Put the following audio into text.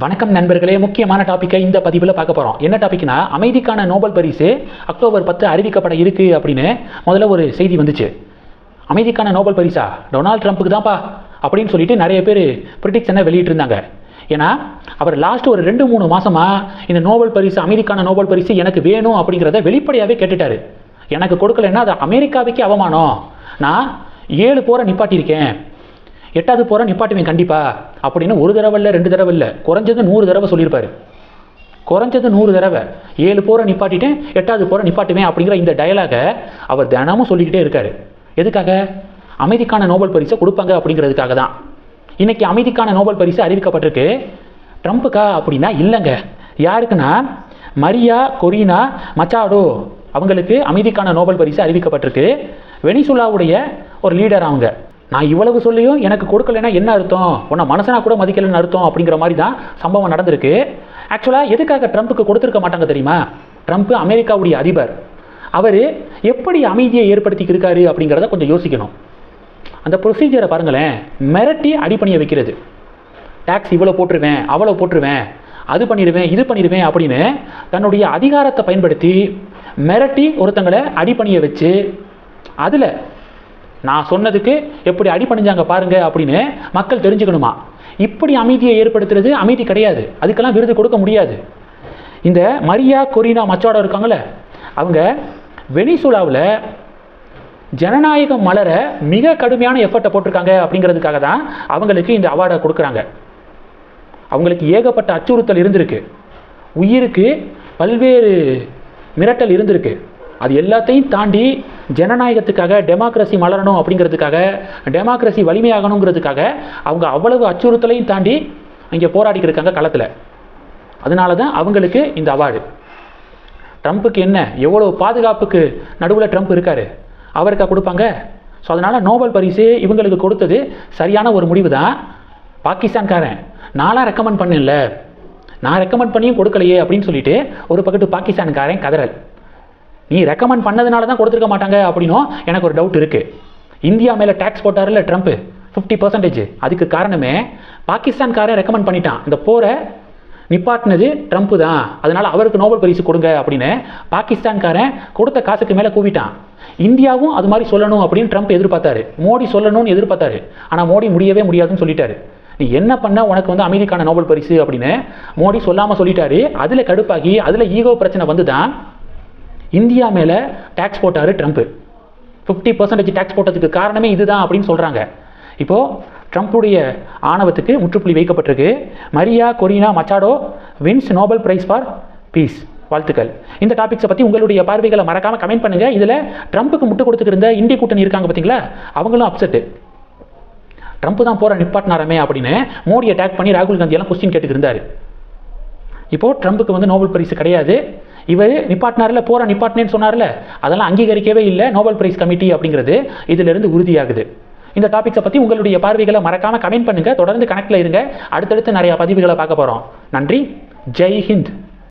வணக்கம் நண்பர்களே முக்கியமான டாப்பிக்கை இந்த பதிவில் பார்க்க போகிறோம் என்ன டாபிக்னா அமைதிக்கான நோபல் பரிசு அக்டோபர் பத்து அறிவிக்கப்பட இருக்குது அப்படின்னு முதல்ல ஒரு செய்தி வந்துச்சு. அமைதிக்கான நோபல் பரிசா? டொனால்ட் ட்ரம்ப்புக்கு தான்ப்பா அப்படின்னு சொல்லிட்டு நிறைய பேர் ப்ரிடிக்ஷனை வெளியிட்டிருந்தாங்க. ஏன்னா அவர் லாஸ்ட் ஒரு ரெண்டு மூணு மாதமாக இந்த நோபல் பரிசு அமைதிக்கான நோபல் பரிசு எனக்கு வேணும் அப்படிங்கிறத வெளிப்படையாகவே கேட்டுட்டாரு. எனக்கு கொடுக்கலன்னா அது அமெரிக்காவுக்கே அவமானம். நான் ஏழு போரை நிப்பாட்டியிருக்கேன். எட்டாவது போரை நிப்பாட்டுவேன் கண்டிப்பா. அப்படின்னு ஒரு தடவை இல்லை ரெண்டு தடவை இல்லை. குறைஞ்சது நூறு தடவை சொல்லியிருப்பாரு. குறைஞ்சது நூறு தடவை. ஏழு போரை நிப்பாட்டிட்டேன் எட்டாவது போரை நிப்பாட்டுவேன் அப்படிங்கிற இந்த டயலாகை அவர் தினமும் சொல்லிக்கிட்டே இருக்காரு. எதுக்காக? அமைதிக்கான நோபல் பரிசை கொடுப்பாங்க அப்படிங்கிறதுக்காக தான். இன்னைக்கு அமைதிக்கான நோபல் பரிசு அறிவிக்கப்பட்டிருக்கு. ட்ரம்ப்புக்கா அப்படின்னா இல்லைங்க. யாருக்குன்னா? மரியா கொரினா மச்சாடோ அவங்களுக்கு அமைதிக்கான நோபல் பரிசு அறிவிக்கப்பட்டிருக்கு. வெனிசுலாவுடைய ஒரு லீடர் அவங்க. நான் இவ்வளவு சொல்லியும் எனக்கு கொடுக்கலைன்னா என்ன அர்த்தம்? உன்னை மனசனா கூட மதிக்கலைன்னு அர்த்தம் அப்படிங்கிற மாதிரி தான் சம்பவம் நடந்திருக்கு. ஆக்சுவலாக எதுக்காக ட்ரம்ப்புக்கு கொடுத்துருக்க மாட்டாங்க தெரியுமா? ட்ரம்ப் அமெரிக்காவுடைய அதிபர். அவர் எப்படி அமைதியை ஏற்படுத்திக்கு இருக்காரு அப்படிங்கிறத கொஞ்சம் யோசிக்கணும். அந்த ப்ரொசீஜரை பாருங்களேன். மிரட்டி அடிப்பணியை வைக்கிறது. டேக்ஸ் இவ்வளோ போட்டுருவேன் அவ்வளோ போட்டுருவேன் அது பண்ணிடுவேன் இது பண்ணிடுவேன் அப்படின்னு தன்னுடைய அதிகாரத்தை பயன்படுத்தி மிரட்டி ஒருத்தங்களை அடிப்பணியை வச்சு அதில் நான் சொன்னதுக்கு எப்படி அடிபணிஞ்சாங்க பாருங்க அப்படின்னு மக்கள் தெரிஞ்சுக்கணுமா? இப்படி அமைதியை ஏற்படுத்துறது அமைதி கிடையாது. அதுக்கெல்லாம் விருது கொடுக்க முடியாது. இந்த மரியா கொரினா மச்சாடோ இருக்காங்கல்ல அவங்க வெனிசுலாவில் ஜனநாயகம் மலர மிக கடுமையான எஃபர்ட்டை போட்டிருக்காங்க அப்படிங்கிறதுக்காக தான் அவங்களுக்கு இந்த அவார்டை கொடுக்குறாங்க. அவங்களுக்கு ஏகப்பட்ட அச்சுறுத்தல் இருந்திருக்கு. உயிருக்கு பல்வேறு மிரட்டல் இருந்திருக்கு. அது எல்லாத்தையும் தாண்டி ஜனநாயகத்துக்காக டெமோக்ரஸி மலரணும் அப்படிங்கிறதுக்காக டெமோக்ரஸி வலிமையாகணுங்கிறதுக்காக அவங்க அவ்வளவு அச்சுறுத்தலையும் தாண்டி இங்கே போராடிக்கிட்டு இருக்காங்க களத்தில். அதனால தான் அவங்களுக்கு இந்த அவார்டு. ட்ரம்ப்புக்கு என்ன? எவ்வளோ பாதுகாப்புக்கு நடுவில் ட்ரம்ப் இருக்கார். அவருக்கா கொடுப்பாங்க? ஸோ அதனால் நோபல் பரிசு இவங்களுக்கு கொடுத்தது சரியான ஒரு முடிவு தான் பாகிஸ்தான்காரன் நானாக ரெக்கமெண்ட் பண்ணல நான் ரெக்கமெண்ட் பண்ணியும் கொடுக்கலையே அப்படின்னு சொல்லிட்டு ஒரு பக்கத்து பாகிஸ்தான்காரன் கதறல். நீ ரெக்கமெண்ட் பண்ணதுனால தான் கொடுத்துருக்க மாட்டாங்க அப்படின்னும் எனக்கு ஒரு டவுட் இருக்குது இந்தியா மேலே டேக்ஸ் போட்டார்ல ட்ரம்ப் ஃபிஃப்டி பர்சன்டேஜ் அதுக்கு காரணமே பாகிஸ்தான்காரன் ரெக்கமெண்ட் பண்ணிட்டான். இந்த போரை நிப்பாட்டினது ட்ரம்ப் தான். அதனால் அவருக்கு நோபல் பரிசு கொடுங்க அப்படின்னு பாகிஸ்தான்காரன் கொடுத்த காசுக்கு மேலே கூவிட்டான். இந்தியாவும் அது மாதிரி சொல்லணும் அப்படின்னு ட்ரம்ப் எதிர்பார்த்தாரு. மோடி சொல்லணும்னு எதிர்பார்த்தாரு. ஆனால் மோடி முடியவே முடியாதுன்னு சொல்லிட்டாரு. நீ என்ன பண்ண? உனக்கு வந்து அமைதிக்கான நோபல் பரிசு அப்படின்னு மோடி சொல்லாமல் சொல்லிட்டாரு. அதில் கடுப்பாகி அதில் ஈகோ பிரச்சனை வந்து தான் இந்தியா மேலே டேக்ஸ் போட்டார் ட்ரம்ப்பு ஃபிஃப்டி பர்சன்டேஜ் டேக்ஸ் போட்டதுக்கு காரணமே இதுதான் அப்படின்னு சொல்கிறாங்க இப்போது ட்ரம்ப்புடைய ஆணவத்துக்கு முற்றுப்புள்ளி வைக்கப்பட்டிருக்கு. Maria Corina Machado wins Nobel prize for peace வாழ்த்துக்கள். இந்த டாபிக்ஸை பற்றி உங்களுடைய பார்வைகளை மறக்காமல் கமெண்ட் பண்ணுங்கள் இதில் ட்ரம்ப்புக்கு முட்டு கொடுத்துருந்த இந்திய கூட்டணி இருக்காங்க பார்த்தீங்களா அவங்களும் அப்செட்டு ட்ரம்ப் தான் போகிற நிப்பாட்டினாரமே அப்படின்னு மோடி அட்டாக் பண்ணி ராகுல் காந்தியெல்லாம் கொஸ்டின் கேட்டுக்கிருந்தார் இப்போது ட்ரம்ப்புக்கு வந்து நோபல் பரிசு கிடையாது. இவர் நிப்பாட்டினார்ல போற நிப்பாட்டினேன்னு சொன்னார்ல அதெல்லாம் அங்கீகரிக்கவே இல்லை நோபல் பிரைஸ் கமிட்டி அப்படிங்கிறது இதிலிருந்து உறுதியாகுது. இந்த டாபிக்ஸை பற்றி உங்களுடைய பார்வைகளை மறக்காமல் கமெண்ட் பண்ணுங்கள் தொடர்ந்து கனெக்டில் இருங்க. அடுத்தடுத்து நிறையா பதிவுகளை பார்க்க போகிறோம் நன்றி. ஜெய் ஹிந்த்.